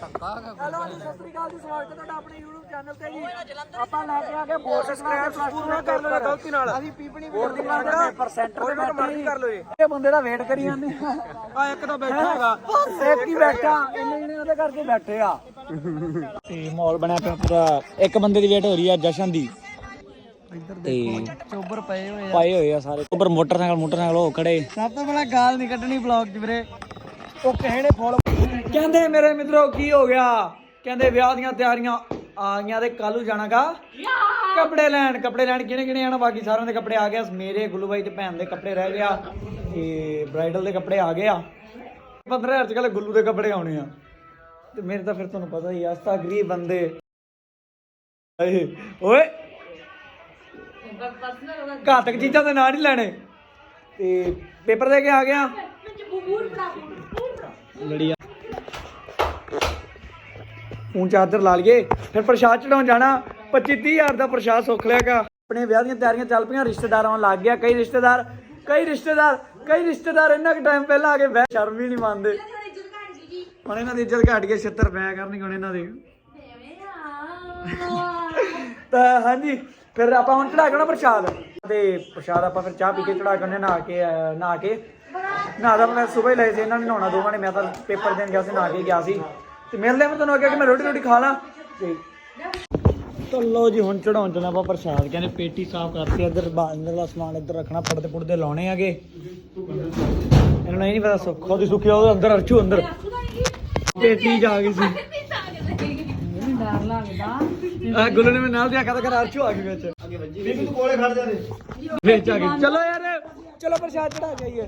Hello ਜੀ ਸਤਿ ਸ੍ਰੀ ਅਕਾਲ ਜੀ ਸਵਾਗਤ ਹੈ ਤੁਹਾਡਾ ਆਪਣੇ YouTube ਚੈਨਲ ਤੇ ਜੀ। ਆਪਾਂ ਲੈ ਕੇ ਆ ਗਏ ਬੋਰਡ ਸਬਸਕ੍ਰਾਈਬ ਪੂਰਾ ਕਰ ਲਓ ਗਲਤੀ ਨਾਲ। ਅਸੀਂ ਪੀਪਣੀ ਬੋਰਡ ਦੀ ਮਾਰ ਪੇਪਰ ਸੈਂਟਰ ਤੇ ਬੈਠੇ ਕਰ ਲਓ ਇਹ ਬੰਦੇ ਦਾ ਵੇਟ ਕਰੀ ਜਾਂਦੇ ਆ। ਇੱਕ ਤਾਂ ਬੈਠਾ ਹੈਗਾ। ਇੱਕ ਹੀ ਬੈਠਾ। ਇੰਨੇ ਜਣੇ ਉਹਦੇ ਕਰਕੇ ਬੈਠੇ ਆ। ਤੇ ਮਾਹੌਲ ਬਣਿਆ ਪਿਆ ਪੂਰਾ। ਇੱਕ ਬੰਦੇ ਦੀ ਵੇਟ ਹੋ ਰਹੀ ਆ ਜਸ਼ਨ ਦੀ। ਤੇ ਚੋਬਰ ਪਏ ਹੋਏ ਆ। ਪਏ ਹੋਏ ਆ ਸਾਰੇ। ਉੱਪਰ ਮੋਟਰਸਾਈਕਲ ਮੋਟਰਸਾਈਕਲ ਹੋ ਖੜੇ। ਸਭ ਤੋਂ ਪਹਿਲਾਂ ਗਾਲ ਨਹੀਂ ਕੱਢਣੀ ਬਲੌਗ 'ਚ ਵੀਰੇ। ਉਹ ਕਿਹੜੇ ਫੋਲ ਕਹਿੰਦੇ ਮੇਰੇ ਮਿੱਤਰੋ ਕੀ ਹੋ ਗਿਆ? ਕਹਿੰਦੇ ਵਿਆਹ ਦੀਆਂ ਤਿਆਰੀਆਂ ਆ ਗਈਆਂ ਤੇ ਕੱਲੂ ਜਾਣਾਗਾ ਕੱਪੜੇ ਲੈਣ ਕੱਪੜੇ ਲੈਣ ਕਿਹਨੇ ਕਿਹਨੇ ਆਣਾ ਬਾਕੀ ਸਾਰਿਆਂ ਦੇ ਕੱਪੜੇ ਆ ਗਏ ਮੇਰੇ ਗੁੱਲੂ ਬਾਈ ਤੇ ਭੈਣ ਦੇ ਕੱਪੜੇ ਰਹਿ ਗਿਆ ਤੇ ਬ੍ਰਾਈਡਲ ਦੇ ਕੱਪੜੇ ਆ ਗਏ ਆ। 15000 ਚ ਕੱਲ ਗੁੱਲੂ ਦੇ ਕੱਪੜੇ ਆਉਣੇ ਆ। ਤੇ ਮੇਰੇ ਤਾਂ ਫਿਰ ਤੁਹਾਨੂੰ ਪਤਾ ਹੀ ਆ ਅਸਤਾ ਗਰੀਬ ਬੰਦੇ। ਓਏ ਓਏ। ਘਾਤਕ ਚੀਜ਼ਾਂ ਦੇ ਨਾਂ ਨਹੀਂ ਲੈਣੇ। ਤੇ ਪੇਪਰ ਦੇ ਕੇ ਆ ਗਿਆ। ਲੜੀਆ। ਚਾਰਜਰ ਲਾ ਲਈਏ ਫਿਰ ਪ੍ਰਸ਼ਾਦ ਚੜਾਉਣ ਜਾਣਾ 25 ਹਜ਼ਾਰ ਦਾ ਪ੍ਰਸ਼ਾਦ ਸੁੱਖ ਲਿਆਗਾ। ਆਪਣੇ ਵਿਆਹ ਦੀਆਂ ਤਿਆਰੀਆਂ ਚੱਲ ਪਈਆਂ ਰਿਸ਼ਤੇਦਾਰਾਂ ਲੱਗ ਗਿਆ ਕਈ ਰਿਸ਼ਤੇਦਾਰ ਕਈ ਰਿਸ਼ਤੇਦਾਰ ਕਈ ਰਿਸ਼ਤੇਦਾਰ ਇੰਨਾ ਕੁ ਟਾਈਮ ਪਹਿਲਾਂ ਆ ਕੇ ਬਹਿ ਸ਼ਰਮ ਹੀ ਨਹੀਂ ਮੰਨਦੇ। ਹੁਣ ਇਹਨਾਂ ਦੀ ਇੱਜ਼ਤ ਘਟ ਗਈ 76 ਪਿਆ ਕਰਨਗੇ ਹੁਣ ਇਹਨਾਂ ਦੀ। ਤਾਂ ਹਾਂਜੀ ਫਿਰ ਆਪਾਂ ਹੁਣ ਚੜਾ ਕੇ ਪ੍ਰਸ਼ਾਦ। ਤੇ ਪ੍ਰਸ਼ਾਦ ਆਪਾਂ ਫਿਰ ਚਾਹ ਪੀ ਕੇ ਚੜਾ ਕੇ ਨਹਾ ਕੇ ਨਹਾ ਕੇ। ਨਹਾ ਦਾ ਮੈਂ ਸਵੇਰ ਲਏ ਸੀ ਇਹਨਾਂ ਨੇ ਨਹਾਉਣਾ ਦੋਵਾਂ ਨੇ ਮੈਂ ਤਾਂ ਪੇਪਰ ਦੇਣ ਗਿਆ ਸੀ ਨਹਾ ਕੇ ਗਿਆ ਸੀ। ਤੇ ਮਿਲਦੇ ਆ ਮੈਂ ਤੁਹਾਨੂੰ ਅੱਗੇ ਕਿ ਮੈਂ ਰੋਟੀ ਰੋਟੀ ਖਾ ਲਾਂ। ਤੇ ਤਾਂ ਲੋ ਜੀ ਹੁਣ ਚੜਾਉਣ ਚੱਲਾਂ ਆਪਾਂ ਪ੍ਰਸ਼ਾਦ ਕਹਿੰਦੇ ਪੇਟੀ ਸਾਫ਼ ਕਰਤੀ ਇੱਧਰ ਬਾ- ਅੰਦਰਲਾ ਸਮਾਨ ਇੱਧਰ ਰੱਖਣਾ ਪੜਦੇ ਪੁੜਦੇ ਲਾਉਣੇ ਆਗੇ ਇਹਨਾਂ ਨੂੰ ਇਹ ਨਹੀਂ ਪਤਾ ਸੁੱਖੋ ਦੀ ਸੁੱਖੀ ਉਹਦੇ ਅੰਦਰ ਅਰਚੂ ਅੰਦਰ। ਪੇਟੀ ਜਾ ਗਈ ਸੀ। ਡਰ ਲੱਗਦਾ ਆ ਗੁੱਲੂ ਨੇ ਮੇਰੇ ਨਾਲ ਦੀ ਆਖਿਆ ਤਾਂ ਕਰ ਅਰਚੂ ਆ ਗਈ ਵਿੱਚ। ਅੱਗੇ ਵੱਜੀ। ਵੀ ਤੂੰ ਕੋਲੇ ਖੜ ਜਾ ਦੇ। ਵਿੱਚ ਆ ਗਈ। ਚਲੋ ਯਾਰ ਚਲੋ ਪ੍ਰਸ਼ਾਦ ਚੜਾ ਜਾਈਏ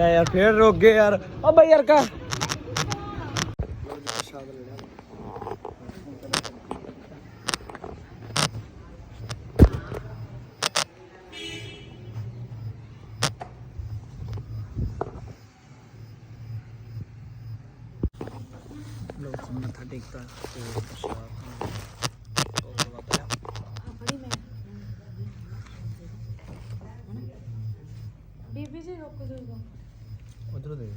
ਲੈ ਯਾਰ, ਫੇਰ ਰੁਕ ਗਏ ਯਾਰ। ਓ ਬਈ ਯਾਰ ਕਾ ਲੋਕ ਮੱਥਾ ਟੇਕਦਾ ਤੇ ਪ੍ਰਸ਼ਾਦ ਉਹ ਵਾਪਰਿਆ ਬੀਬੀ ਜੀ ਰੁਕ ਜਾਓ ਉਧਰ ਦੇ।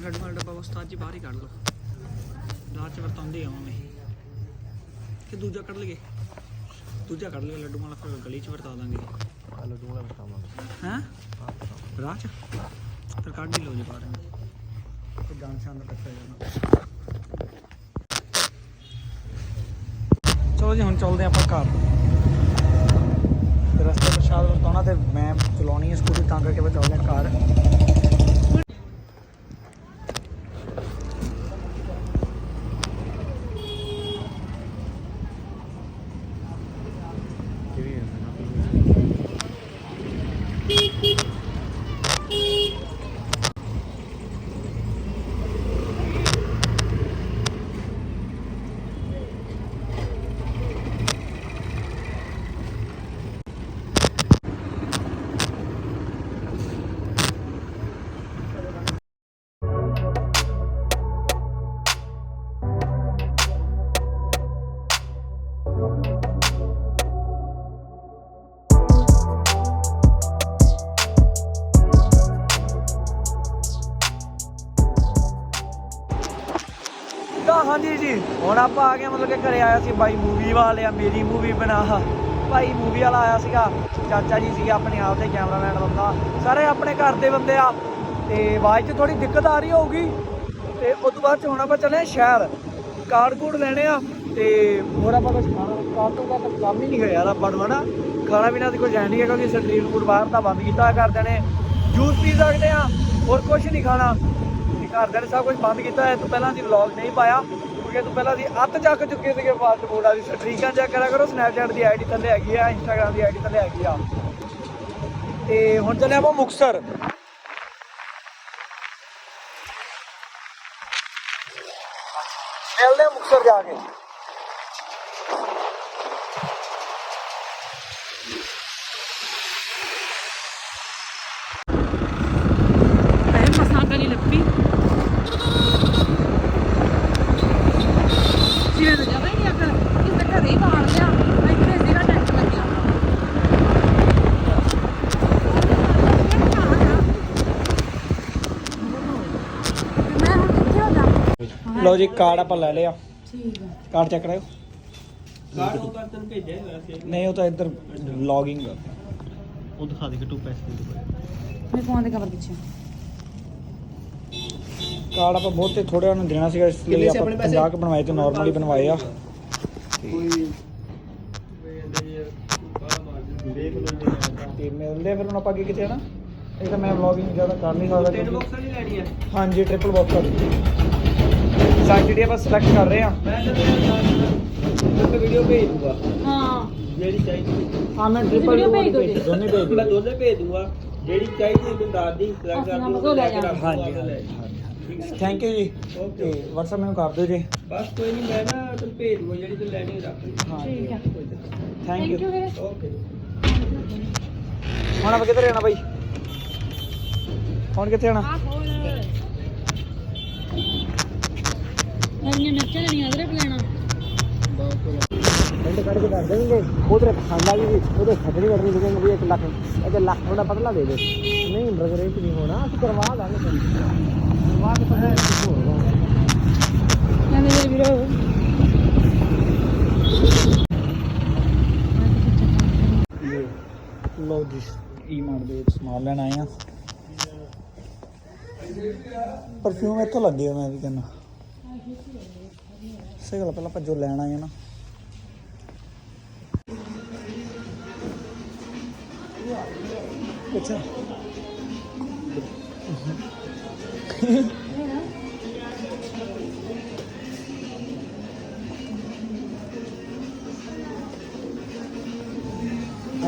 ਲੱਡੂ ਵਾਲਾ ਡੱਬਾ ਬਸ ਤਾਜੀ ਬਾਹਰ ਹੀ ਕੱਢ ਲਓ। ਰਾਤ ਚ ਵਰਤਾਉਂਦੇ ਆਵਾਂਗੇ। ਕਿ ਦੂਜਾ ਕੱਢ ਲਈਏ? ਦੂਜਾ ਕੱਢ ਲਈਏ ਲੱਡੂ ਵਾਲਾ ਫਿਰ ਗਲੀ ਚ ਵਰਤਾ ਦਾਂਗੇ। ਲੱਡੂ ਵਾਲਾ ਵਰਤਾਵਾਂਗੇ। ਹੈਂ? ਰਾਹ ਚ? ਫਿਰ ਕੱਢ ਹੀ ਲਓ ਜੀ ਬਾਹਰ। ਤੇ ਜਾਨ ਸ਼ਾਨ ਦਾ ਕੱਟਿਆ ਜਾਣਾ। ਚਲੋ ਜੀ ਹੁਣ ਚੱਲਦੇ ਆਪਾਂ ਘਰ। ਤੇ ਰਸਤੇ ਪ੍ਰਸ਼ਾਦ ਵਰਤਾਉਣਾ ਤੇ ਮੈਂ ਚਲਾਉਣੀ ਹੈ ਸਕੂਟੀ ਤਾਂ ਕਰਕੇ ਮੈਂ ਚੱਲਦੇ ਹਾਂ ਪਾ ਕੇ ਮਤਲਬ ਕਿ ਘਰੇ ਆਇਆ ਸੀ ਬਾਈ ਮੂਵੀ ਵਾਲਿਆ, ਮੇਰੀ ਮੂਵੀ ਬਣਾ। ਭਾਈ ਮੂਵੀ ਵਾਲਾ ਆਇਆ ਸੀਗਾ। ਚਾਚਾ ਜੀ ਸੀਗੇ ਆਪਣੇ ਆਪ ਦੇ ਕੈਮਰਾਮੈਨ ਬੰਦਾ। ਸਾਰੇ ਆਪਣੇ ਘਰ ਦੇ ਬੰਦੇ ਆ। ਤੇ ਆਵਾਜ਼ 'ਚ ਥੋੜੀ ਦਿੱਕਤ ਆ ਰਹੀ ਹੋਊਗੀ। ਤੇ ਉਸ ਤੋਂ ਬਾਅਦ 'ਚ ਹੁਣ ਆਪਾਂ ਚੱਲੇ ਆ ਸ਼ਹਿਰ। ਕਾਰਡ ਕੂਡ ਲੈਣੇ ਆ। ਤੇ ਹੋਰ ਆਪਾਂ ਕੁਝ ਖਾਣਾ ਕਾਰ ਤੋਂ ਬਾਅਦ ਕੰਮ ਹੀ ਨਹੀਂ ਹੋਇਆ ਯਾਰ ਆਪਾਂ ਨੂੰ, ਹਨਾ? ਖਾਣਾ ਪੀਣਾ ਦੀ ਕੋਈ ਹੈ ਨਹੀਂ ਹੈ ਕਿਉਂਕਿ ਸਟਰੀਟ ਫੂਡ ਬਾਹਰ ਦਾ ਬੰਦ ਕੀਤਾ ਹੋਇਆ ਘਰਦਿਆਂ ਨੇ। ਜੂਸ ਪੀ ਸਕਦੇ ਆ ਹੋਰ ਕੁਝ ਨਹੀਂ ਖਾਣਾ। ਤੇ ਘਰਦਿਆਂ ਨੇ ਸਭ ਕੁਝ ਬੰਦ ਕੀਤਾ ਹੈ ਤੋਂ ਪਹਿਲਾਂ ਦੀ ਵਲੌਗ ਨਹੀਂ ਪਾਇਆ। ਕਿਉਂਕਿ ਤੋਂ ਪਹਿਲਾਂ ਦੀ ਅੱਤ ਚੱਕ ਚੁੱਕੇ ਸੀਗੇ ਫਾਸਟ ਫੂਡ ਵਾਲੀ। ਸਟਰੀਕਾਂ ਚੈੱਕ ਕਰਿਆ ਕਰੋ ਸਨੈਪਚੈਟ ਦੀ ਆਈਡੀ ਥੱਲੇ ਹੈਗੀ ਆ ਇੰਸਟਾਗ੍ਰam ਦੀ ਆਈਡੀ ਥੱਲੇ ਹੈਗੀ ਆ। ਤੇ ਹੁਣ ਚੱਲੇ ਆਪਾਂ ਮੁਕਸਰ ਮਿਲਦੇ ਆ ਮੁਕਸਰ ਜਾ ਕੇ ਇਹ ਮਸਾਂ ਕਰੀ ਲੱਭੀ ਜਿਵੇਂ ਤਾਂ ਜਮਾ ਹੀ ਨਹੀਂ ਅਕਲ ਇਸ ਤੇ ਘਰੇ ਹੀ ਬਾਹਰ ਲਿਆ ਇੱਥੇ ਸੀਗਾ ਟੈਂਟ ਲੱਗਿਆ ਲਓ ਜੀ ਕਾਰਡ ਆਪਾਂ ਲੈ ਲਿਆ। ਠੀਕ ਆ। ਕਾਰਡ ਚੈੱਕ ਕਰਾਓ ਕਾਰਡ ਉਹ ਕਰ ਤੈਨੂੰ ਭੇਜਿਆ ਹੋਇਆ ਸੀ। ਨਹੀਂ ਉਹ ਤਾਂ ਇੱਧਰ ਵਲੌਗਿੰਗ ਉਹ ਦਿਖਾ ਦੇ ਕਿ ਟੂ ਪੈਸੇ ਦੇ ਮੇਰੇ ਫੋਨ ਦੇ ਕਵਰ ਪਿੱਛੇ। ਕਾਰਡ ਆਪਾਂ ਬਹੁਤੇ ਥੋੜ੍ਹਾ ਨੂੰ ਦੇਣਾ ਸੀਗਾ ਇਸ ਲਈ ਆਪਾਂ ਆਪਣੇ ਪੈਸੇ? 50 ਕੁ ਬਣਵਾਏ ਤੇ ਨਾਰਮਲੀ ਬਣਵਾਏ ਆ। ਤੇ ਮਿਲਦੇ ਆ ਫਿਰ ਹੁਣ ਆਪਾਂ ਅੱਗੇ ਕਿਤੇ ਹਨਾ? ਇਹ ਤਾਂ ਮੈਂ ਵਲੌਗਿੰਗ ਜ਼ਿਆਦਾ ਕਰ ਨਹੀਂ ਸਕਦਾ ਕਿਉਂਕਿ- ਬਾਕਸ ਵਾਲੀ ਲੈਣੀ ਹੈ ਹਾਂਜੀ ਟ੍ਰਿਪਲ ਬਾਕਸ ਵਾਲੀ ਸਾਈਜ਼ ਜਿਹੜੀ ਆਪਾਂ ਸਿਲੈਕਟ ਕਰ ਰਹੇ ਆ ਮੈਂ ਤੈਨੂੰ ਵੀਡੀਓ ਭੇਜ ਦੂੰਗਾ ਹਾਂ। ਜਿਹੜੀ ਚਾਹੀਦੀ ਹਾਂ ਮੈਂ ਟ੍ਰਿਪਲ video ਭੇਜ ਦਿਓ ਜੀ। ਦੋਨੇ ਭੇਜ ਮੈਂ ਦਿਓ ਦੋਨੇ ਭੇਜ ਦੂੰਗਾ। ਜਿਹੜੀ ਚਾਹੀਦੀ ਤੈਨੂੰ ਦੱਸ ਦੀ ਸਿਲੈਕਟ ਕਰ ਅਸੀਂ ਦੂੰਗਾ ਆਪਕੋ ਲੈ ਜਾਵਾਂਗੇ। ਹਾਂਜੀ ਥੈਂਕ ਯੂ ਜੀ। Okay. ਤੇ WhatsApp ਮੈਨੂੰ ਕਰ ਦਿਓ ਜੀ। ਬਸ ਕੋਈ ਨਹੀਂ ਮੈਂ ਨਾ ਤੈਨੂੰ ਭੇਜ ਦੂੰਗਾ ਜਿਹੜੀ ਤੂੰ ਲੈਣੀ ਰੱਖ ਲਈ। ਹਾਂ ਠੀਕ ਆ ਥੈਂਕ ਥੈਂਕ ਯੂ ਯੂ ਵੀਰੇ ਓਕੇ ਹੁਣ ਆਪਾਂ ਕਿੱਧਰ ਜਾਣਾ ਬਾਈ? ਹੁਣ ਕਿੱਥੇ ਜਾਣਾ? ਆ ਇੰਨੀਆਂ ਮਿਰਚਾਂ ਲੈਣੀਆਂ ਅਦਰਕ ਲੈਣਾ। ਪਿੰਡ ਕੱਢ ਕੇ ਦੱਸ ਦੇਣਗੇ ਉਧਰ ਪਸੰਦ ਆ ਗਈ ਉਹਦੇ ਖਤਰੀ ਕਰਨੀ ਲੱਗेंगे ਵੀ 1 ਲੱਖ ਇਹਦੇ ਲੱਖ ਥੋੜਾ ਪਤਲਾ ਦੇ ਦੇ। ਨਹੀਂ ਬ੍ਰਦਰ ਇਹ ਨਹੀਂ ਹੋਣਾ ਅਸੀਂ ਕਰਵਾ ਦਾਂਗੇ ਤੈਨੂੰ ਕਰਵਾ ਕੇ ਪਤਾ ਕੁਝ ਹੋਗਾ ਲੈ ਮੇਰੇ ਵੀਰੋ ਲੋ ਜੀ ਈ ਮਾਰ ਦੇ ਵਿੱਚ ਸਮਾਨ ਲੈਣ ਆਏ ਆ ਪਰਫਿਊਮ ਇੱਥੋਂ ਲੱਗੇ ਮੈਂ ਵੀ ਕਹਿੰਦਾ। ਸਹੀ ਗੱਲ ਆ, ਪਹਿਲਾਂ ਆਪਾਂ ਜੋ ਲੈਣ ਆਏ ਆ ਨਾ। ਅੱਛਾ।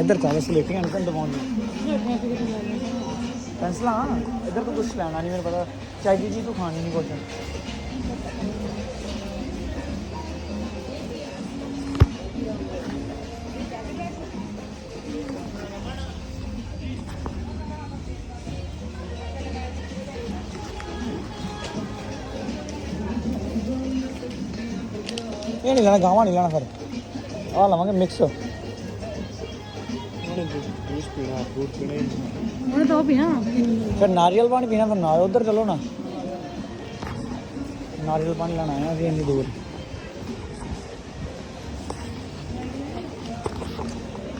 ਇੱਧਰ ਚੱਲ ਸਲੇਟੀਆਂ ਨਿਕਲ ਦਵਾਉਣੀ ਪੈਨਸਲਾਂ ਇੱਧਰ ਤੋਂ ਕੁਝ ਲੈਣਾ ਨਹੀਂ ਮੈਨੂੰ ਪਤਾ। ਚਾਹੀਦੀ ਜੀ ਤੂੰ ਖਾਣੀ ਨਹੀਂ ਕੁਝ ਇਹ ਨਹੀਂ ਲੈਣਾ ਗਾਵਾਂ ਨਹੀਂ ਲੈਣਾ ਫਿਰ? ਆਹ ਲਵਾਂਗੇ ਮਿਕਸ ਤਾਂ ਉਹ ਪੀਣਾ ਫਿਰ ਨਾਰੀਅਲ ਪਾਣੀ ਪੀਣਾ ਫਿਰ ਨਾ ਉਧਰ ਚਲੋ ਨਾ। ਨਾਰੀਅਲ ਪਾਣੀ ਲੈਣਾ ਆਇਆ ਅਸੀਂ ਇੰਨੀ ਦੂਰ।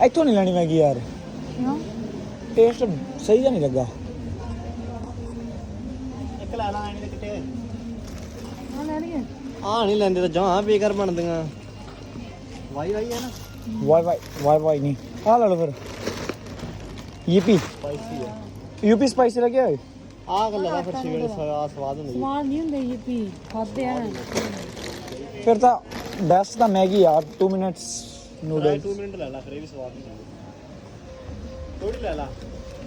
ਇੱਥੋਂ ਨਹੀਂ ਲੈਣੀ ਮੈਗੀ ਯਾਰ। ਟੇਸਟ ਸਹੀ ਜਿਹਾ ਨਹੀਂ ਲੱਗਾ। ਇੱਕ ਲੈ ਲਾ ਐਣੀ ਦੇ ਕਿਤੇ ਆ ਲੈ ਲਈਏ। ਆ ਨਹੀਂ ਲੈਂਦੇ ਤਾਂ ਜਾਂ ਬੇਕਾਰ ਬਣਦੀਆਂ। ਵਾਈ ਵਾਈ ਹੈ ਨਾ। ਵਾਈ ਵਾਈ ਵਾਈ ਵਾਈ ਨਹੀਂ। ਆਹ ਲੈ ਲਓ ਫਿਰ। ਯੂਪੀ। ਸਪਾਈਸੀ ਹੈ ਯੂਪੀ ਸਪਾਈਸੀ ਲੱਗਿਆ ਹੋਇਆ। ਆਹ ਗੱਲ ਹੈ ਫਿਰ ਸਿਵਲ ਸਵਾ ਸਵਾਦ ਹੁੰਦੀ ਹੈ ਸਮਾਨ ਨਹੀਂ ਹੁੰਦੇ ਇਹ ਪੀ ਖਾਦੇ ਆ। ਫਿਰ ਤਾਂ ਬੈਸਟ ਤਾਂ ਮੈਗੀ ਯਾਰ 2 ਮਿੰਟਸ ਨੂਡਲਸ 2 ਮਿੰਟ ਲੈ ਲਾ ਫਿਰ ਇਹ ਵੀ ਸਵਾਦ ਹੁੰਦੀ ਹੈ ਥੋੜੀ ਲੈ ਲਾ।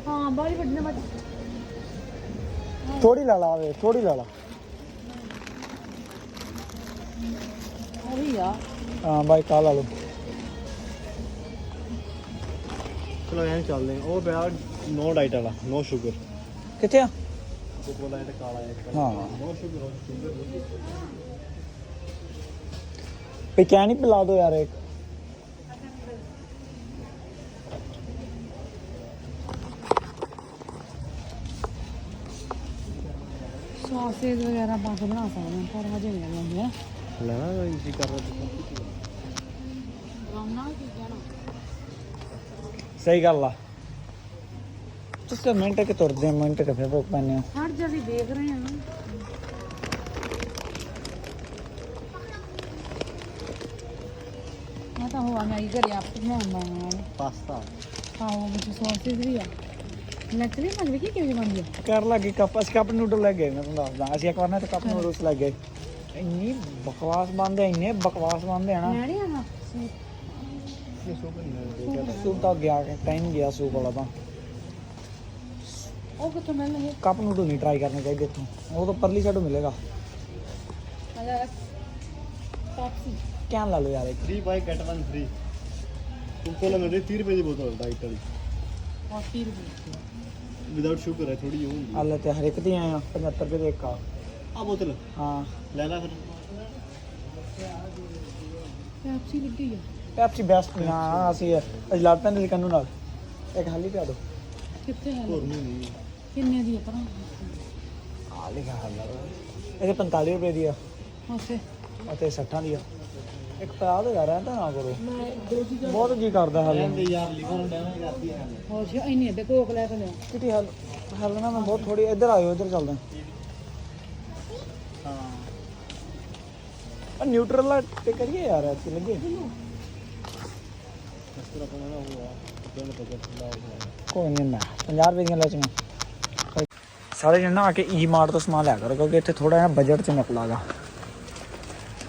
ਹਾਂ ਬਾਹਲੀ ਵੱਡੀ ਨਾ ਮਤ ਥੋੜੀ ਲਾ ਲਾ ਵੇ ਥੋੜੀ ਲਾ ਲਾ। ਉਹੀ ਆ। ਹਾਂ ਬਾਈ ਕਾ ਲਾ ਲਓ। ਚਲੋ ਐਂ ਚੱਲਦੇ ਹਾਂ। ਉਹ ਪਿਆ ਨੋ ਡਾਈਟ ਵਾਲਾ ਨੋ ਸ਼ੂਗਰ। ਕਿੱਥੇ ਆ? ਕੋਕੋ ਡਾਈਟ ਕਾਲਾ ਹੈ ਹਾਂ। ਨੋ ਸ਼ੂਗਰ ਨੋ ਸ਼ੂਗਰ ਵੀ ਕਹਿ ਨਹੀਂ ਪਿਲਾ ਦੋ ਯਾਰ ਇੱਕ। ਸੌਸੇਜ ਵਗੈਰਾ ਕੇ ਬਣਾ ਸਕਦੇ ਹਾਂ ਪਰ ਹਜੇ ਨਹੀਂ ਬਣਦੇ ਆ ਲੈਣਾ ਕਰ ਰਿਹਾ ਕੀ ਸਹੀ ਗੱਲ ਆ। ਤੁਸੀਂ ਮਿੰਟ ਕਿ ਤੁਰਦੇ ਆ ਮਿੰਟ ਕਿ ਫਿਰ ਪੈਨੇ ਆ। ਹਟ ਜਾ ਅਸੀਂ ਦੇਖ ਰਹੇ ਹਾਂ ਮੈਂ ਤਾਂ ਹੋਆ ਮੈਂ ਘਰੇ ਆਪ ਬਣਾਉਂਦਾ ਹਾਂ ਪਾਸਤਾ। ਆਹੋ ਵਿੱਚ ਸੌਸੇਜ ਵੀ ਆ। ਲੱਕੜੀ ਮੰਗ ਵੀ ਕਿਵੇਂ ਬਣਦੀ ਆ? ਕਰ ਲੱਗੀ ਕੱਪ ਅਸੀਂ ਕੱਪ ਨੂਡਲ ਲੈ ਗਏ ਮੈਂ ਤੁਹਾਨੂੰ ਦੱਸਦਾ। ਅਸੀਂ ਇੱਕ ਵਾਰ ਨਾ ਤੇ ਕੱਪ ਨੂਡਲਸ ਲੈ ਗਏ ਇੰਨੀ ਬਕਵਾਸ ਬੰਦੇ ਇੰਨੇ ਬਕਵਾਸ ਬੰਦੇ ਆ ਨਾ ਮੈਂ ਨਹੀਂ ਆਣਾ ਇਹ ਸੋ ਨਹੀਂ ਸੂਪ ਤਾਂ ਗਿਆ ਟਾਈਮ ਗਿਆ ਸੂਪ ਵਾਲਾ ਤਾਂ ਉਹ ਕਿੱਥੋਂ ਮਿਲਣਗੇ ਕੱਪ ਨੂਡਲ ਨਹੀਂ ਟਰਾਈ ਕਰਨੇ ਚਾਹੀਦੇ ਇੱਥੋਂ ਉਹ ਤਾਂ ਪਰਲੀ ਸਾਈਡੋਂ ਮਿਲੇਗਾ ਅਜਾ ਟੈਕਸੀ ਕਿਆ ਲਾ ਲਓ ਯਾਰ ਇੱਕ 3 ਬਾਈ ਗੈਟ 1 ਫ੍ਰੀ ਕੋਕੋ ਲਾ ਮੇਰੇ 30 ਰੁਪਏ ਦੀ ਬੋਤਲ ਡਾਈਟ ਵਾਲੀ 40 ਰੁਪਏ ਵਿਦਆਊਟ ਸ਼ੂਗਰ ਹੈ ਥੋੜੀ ਜਿਹੀ ਹੁੰਦੀ ਆਲੇ ਤੇ ਹਰ ਇੱਕ ਦੀ ਆਏ ਆ 75 ਰੁਪਏ ਦੇ ਇੱਕ ਆ ਆ ਬੋਤਲ। ਹਾਂ। ਲੈ ਲੈ ਫਿਰ। ਟੈਕਸੀ ਲੱਗੀ ਆ। ਪੈਪਸੀ ਬੈਸਟ ਨਾ ਅਸੀਂ ਅਸੀਂ ਲੜ ਪੈਂਦੇ ਸੀ ਕੰਨੂ ਨਾਲ। ਇੱਕ ਹਾਲੀ ਪਿਆ ਦੋ। ਕਿੱਥੇ ਹੈ ਹੋਰ ਨਹੀਂ ਨਹੀਂ ਕਿੰਨੇ ਦੀ ਆ ਭਰਾ? ਆ ਲਿਖਾ ਹਾਲਾ ਇਹਦੇ 45 ਰੁਪਏ ਦੀ ਆ। ਉੱਥੇ। ਅਤੇ 60 ਦੀ ਆ। ਇੱਕ ਪਿਆ ਦੇ ਯਾਰ ਤਾਂ ਨਾ ਕਰੋ। ਬਹੁਤ ਜੀ ਕਰਦਾ ਹਾਲੇ। ਯਾਰ ਲਿਵਰ ਡੈਮੇਜ ਕਰਦੀ ਹੈ ਹੋਰ ਜੀ ਇੰਨੀ ਅੱਡੇ ਕੋਕ ਲੈ ਕੇ ਲਿਆ ਕਿਤੇ ਹਲ ਹਲ ਨਾ ਮੈਂ ਬਹੁਤ ਥੋੜੀ ਇੱਧਰ ਆਇਓ ਇੱਧਰ ਚੱਲਦਾ ਆ ਨਿਊਟਰਲ ਤੇ ਕਰੀਏ ਯਾਰ ਇੱਥੇ ਲੱਗੇ ਇਸ ਤਰ੍ਹਾਂ ਕੋਣਾ ਹੋਇਆ ਦੋਨ ਬਜਟ ਲਾ ਹੋਇਆ ਕੋਈ ਨਹੀਂ ਨਾ 50 ਰੁਪਏ ਦੀਆਂ ਲੈਚੀਆਂ ਸਾਰੇ ਜਣ ਨਾ ਆ ਕੇ ਈ ਮਾਰਟ ਤੋਂ ਸਮਾਨ ਲਿਆ ਕਰੋ ਕਿਉਂਕਿ ਇੱਥੇ ਥੋੜਾ ਜਿਹਾ ਬਜਟ 'ਚ ਨਿਕਲਾਗਾ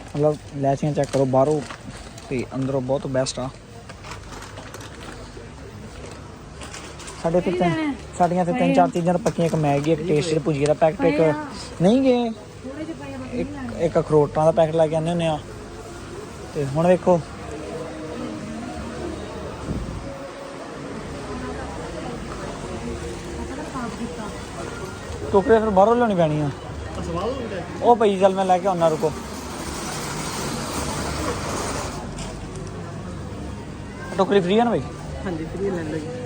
ਮਤਲਬ ਲੈਚੀਆਂ ਚੈੱਕ ਕਰੋ ਬਾਹਰੋਂ ਤੇ ਅੰਦਰੋਂ ਬਹੁਤ ਬੈਸਟ ਆ ਸਾਡੇ ਤੇ ਤਿੰਨ ਸਾਡੀਆਂ ਤੇ ਤਿੰਨ ਚਾਰ ਚੀਜ਼ਾਂ ਤਾਂ ਪੱਕੀਆਂ ਇੱਕ ਮੈਗੀ ਇੱਕ ਟੇਸਟੀ ਭੁਜੀਆ ਦਾ ਪੈਕਟ ਇੱਕ ਨਹੀਂ ਗਏ। ਥੋੜੇ ਜਿਹੇ ਪਏ ਇੱਕ ਇੱਕ ਅਖਰੋਟਾਂ ਦਾ ਪੈਕਟ ਲੈ ਕੇ ਆਉਂਦੇ ਹੁੰਦੇ ਆ। ਤੇ ਹੁਣ ਵੇਖੋ। ਟੋਕਰੇ ਫਿਰ ਬਾਹਰੋਂ ਲਿਆਉਣੀ ਪੈਣੀ ਆ। ਉਹ ਪਈ ਚੱਲ ਮੈਂ ਲੈ ਕੇ ਆਉਣਾ, ਰੁਕੋ। ਟੋਕਰੀ ਫ੍ਰੀ ਆ ਨਾ ਬਈ? ਹਾਂਜੀ ਫ੍ਰੀ ਲੈ ਲਈ।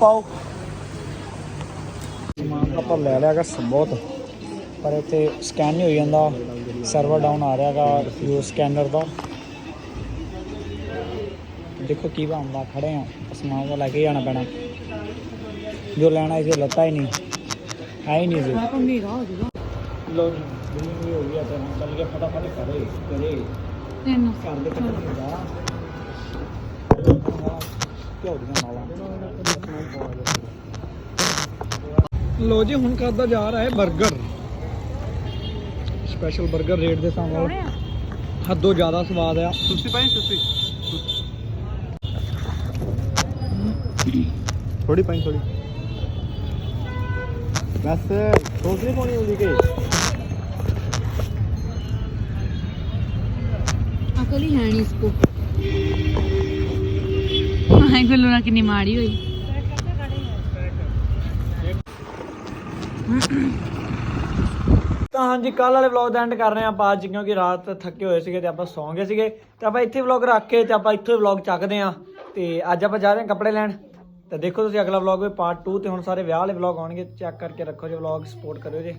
ਪਾਓ। ਸਮਾਨ ਤਾਂ ਆਪਾਂ ਲੈ ਲਿਆਗਾ ਬਹੁਤ ਪਰ ਇੱਥੇ ਸਕੈਨ ਨਹੀਂ ਹੋਈ ਜਾਂਦਾ। ਸਰਵਰ ਡਾਊਨ ਆ ਰਿਹਾਗਾ ਯੂ ਸਕੈਨਰ ਦਾ। ਦੇਖੋ ਕੀ ਬਣਦਾ ਖੜੇ ਆ ਸਮਾਨ ਤਾਂ ਲੈ ਕੇ ਜਾਣਾ ਪੈਣਾ। ਜੋ ਲੈਣਾ ਸੀ ਉਹ ਲੱਤਾ ਹੀ ਨਹੀਂ। ਹੈ ਹੀ ਨਹੀਂ ਜੂਗਾ ਲੋ ਜੀ ਹੋ ਗਿਆ ਤੇ ਚੱਲ ਕੇ ਫਟਾਫਟ ਕਰੇ ਕਰੇ ਤਿੰਨ। ਘਰ ਦੇ ਕੱਟਣ ਦਾ ਕਿਉਂ ਦੀਆਂ ਮਾਲਾ। ਲੋ ਜੀ ਹੁਣ ਕਰਦਾ ਜਾ ਰਿਹਾ ਹੈ 버ਗਰ ਸਪੈਸ਼ਲ 버ਗਰ ਰੇਟ ਦੇ ਆ। ਹੱਦੋਂ ਜ਼ਿਆਦਾ ਸਵਾਦ ਆ। ਸੁਸਤੀ ਪਾਈ ਸੁਸਤੀ? ਥੋੜੀ ਪਾਈ ਥੋੜੀ ਬਸ ਸੋਸ ਨਹੀਂ ਪਾਉਣੀ ਹੁੰਦੀ ਕਿ? ਅਕਲ ਹੀ ਹੈ ਨਹੀਂ ਇਸਕੋ ਹਾਏ ਗੁੱਲੂ ਨਾਲ ਕਿੰਨੀ ਮਾੜੀ ਹੋਈ। ਤਾਂ ਹਾਂਜੀ ਕੱਲ ਵਾਲੇ ਵਲੌਗ ਦਾ ਐਂਡ ਕਰ ਰਹੇ ਹਾਂ ਆਪਾਂ ਅੱਜ, ਕਿਉਂਕਿ ਰਾਤ ਥੱਕੇ ਹੋਏ ਸੀਗੇ ਤੇ ਆਪਾਂ ਸੌਂ ਗਏ ਸੀਗੇ। ਤੇ ਆਪਾਂ ਇੱਥੇ ਵਲੌਗ ਰੱਖ ਕੇ ਤੇ ਆਪਾਂ ਇੱਥੇ ਵਲੌਗ ਚੱਕਦੇ ਹਾਂ। ਤੇ ਅੱਜ ਆਪਾਂ ਜਾ ਰਹੇ ਹਾਂ ਕੱਪੜੇ ਲੈਣ। ਤੇ ਦੇਖੋ ਤੁਸੀਂ ਅਗਲਾ ਵਲੌਗ ਵੀ ਪਾਰਟ 2 ਤੇ ਹੁਣ ਸਾਰੇ ਵਿਆਹ ਵਾਲੇ ਵਲੌਗ ਆਉਣਗੇ। ਚੈੱਕ ਕਰਕੇ ਰੱਖੋ ਜੇ ਵਲੌਗ ਸਪੋਰਟ ਕਰਿਓ ਜੇ।